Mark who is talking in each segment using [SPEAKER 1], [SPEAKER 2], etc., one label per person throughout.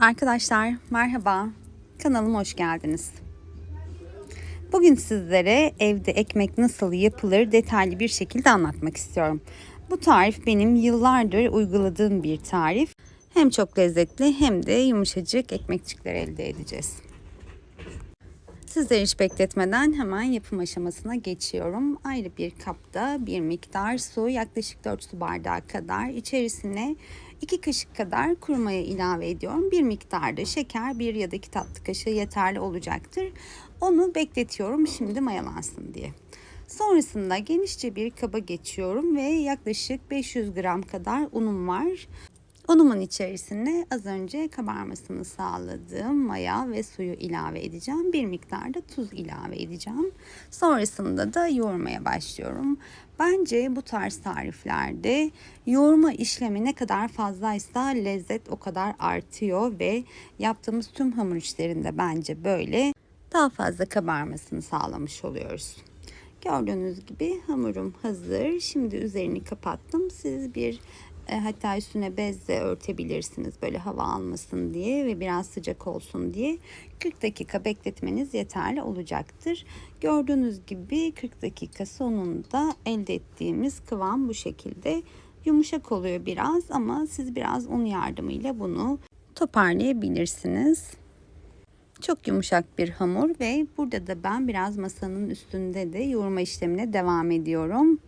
[SPEAKER 1] Arkadaşlar merhaba. Kanalıma hoş geldiniz. Bugün sizlere evde ekmek nasıl yapılır detaylı bir şekilde anlatmak istiyorum. Bu tarif benim yıllardır uyguladığım bir tarif. Hem çok lezzetli hem de yumuşacık ekmekçikler elde edeceğiz. Sizleri hiç bekletmeden hemen yapım aşamasına geçiyorum. Ayrı bir kapta bir miktar su yaklaşık 4 su bardağı kadar içerisine 2 kaşık kadar kuru maya ilave ediyorum. Bir miktarda şeker bir ya da 2 tatlı kaşığı yeterli olacaktır. Onu bekletiyorum şimdi mayalansın diye. Sonrasında genişçe bir kaba geçiyorum ve yaklaşık 500 gram kadar unum var. Unumun içerisine az önce kabarmasını sağladığım maya ve suyu ilave edeceğim. Bir miktar da tuz ilave edeceğim. Sonrasında da yoğurmaya başlıyorum. Bence bu tarz tariflerde yoğurma işlemi ne kadar fazlaysa lezzet o kadar artıyor ve yaptığımız tüm hamur işlerinde bence böyle daha fazla kabarmasını sağlamış oluyoruz. Gördüğünüz gibi hamurum hazır. Şimdi üzerini kapattım. Siz bir e, hatta üstüne bezle örtebilirsiniz böyle hava almasın diye ve biraz sıcak olsun diye 40 dakika bekletmeniz yeterli olacaktır. Gördüğünüz gibi 40 dakika sonunda elde ettiğimiz kıvam bu şekilde yumuşak oluyor biraz ama siz biraz un yardımıyla bunu toparlayabilirsiniz. Çok yumuşak bir hamur ve burada da ben biraz masanın üstünde de yoğurma işlemine devam ediyorum.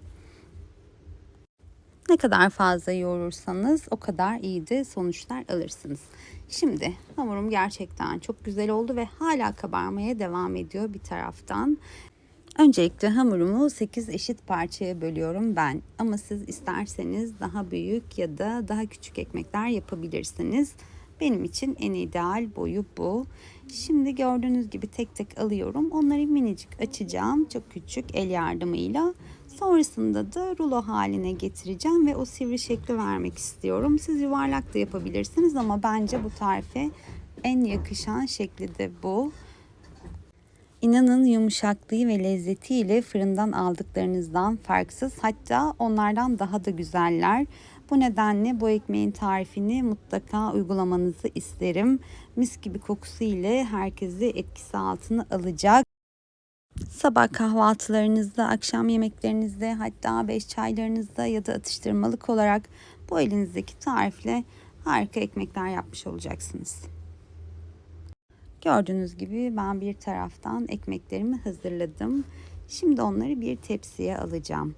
[SPEAKER 1] Ne kadar fazla yoğurursanız o kadar iyi de sonuçlar alırsınız. Şimdi hamurum gerçekten çok güzel oldu ve hala kabarmaya devam ediyor bir taraftan. Öncelikle hamurumu 8 eşit parçaya bölüyorum ben. Ama siz isterseniz daha büyük ya da daha küçük ekmekler yapabilirsiniz. Benim için en ideal boyu bu. Şimdi gördüğünüz gibi tek tek alıyorum. Onları minicik açacağım. Çok küçük el yardımıyla. Sonrasında da rulo haline getireceğim ve o sivri şekli vermek istiyorum. Siz yuvarlak da yapabilirsiniz ama bence bu tarife en yakışan şekli de bu. İnanın yumuşaklığı ve lezzetiyle fırından aldıklarınızdan farksız hatta onlardan daha da güzeller. Bu nedenle bu ekmeğin tarifini mutlaka uygulamanızı isterim. Mis gibi kokusu ile herkesi etkisi altına alacak. Sabah kahvaltılarınızda, akşam yemeklerinizde, hatta beş çaylarınızda ya da atıştırmalık olarak bu elinizdeki tarifle harika ekmekler yapmış olacaksınız. Gördüğünüz gibi ben bir taraftan ekmeklerimi hazırladım. Şimdi onları bir tepsiye alacağım.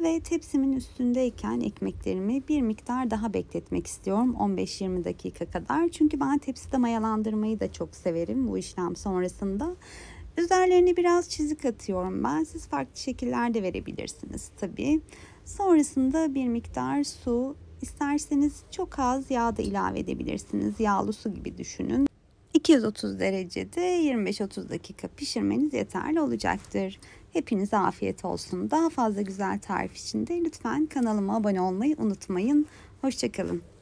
[SPEAKER 1] Ve tepsimin üstündeyken ekmeklerimi bir miktar daha bekletmek istiyorum. 15-20 dakika kadar. Çünkü ben tepside mayalandırmayı da çok severim bu işlem sonrasında. Üzerlerine biraz çizik atıyorum ben. Siz farklı şekillerde verebilirsiniz tabii. Sonrasında bir miktar su, isterseniz çok az yağ da ilave edebilirsiniz. Yağlı su gibi düşünün. 230 derecede 25-30 dakika pişirmeniz yeterli olacaktır. Hepinize afiyet olsun. Daha fazla güzel tarif için de lütfen kanalıma abone olmayı unutmayın. Hoşçakalın.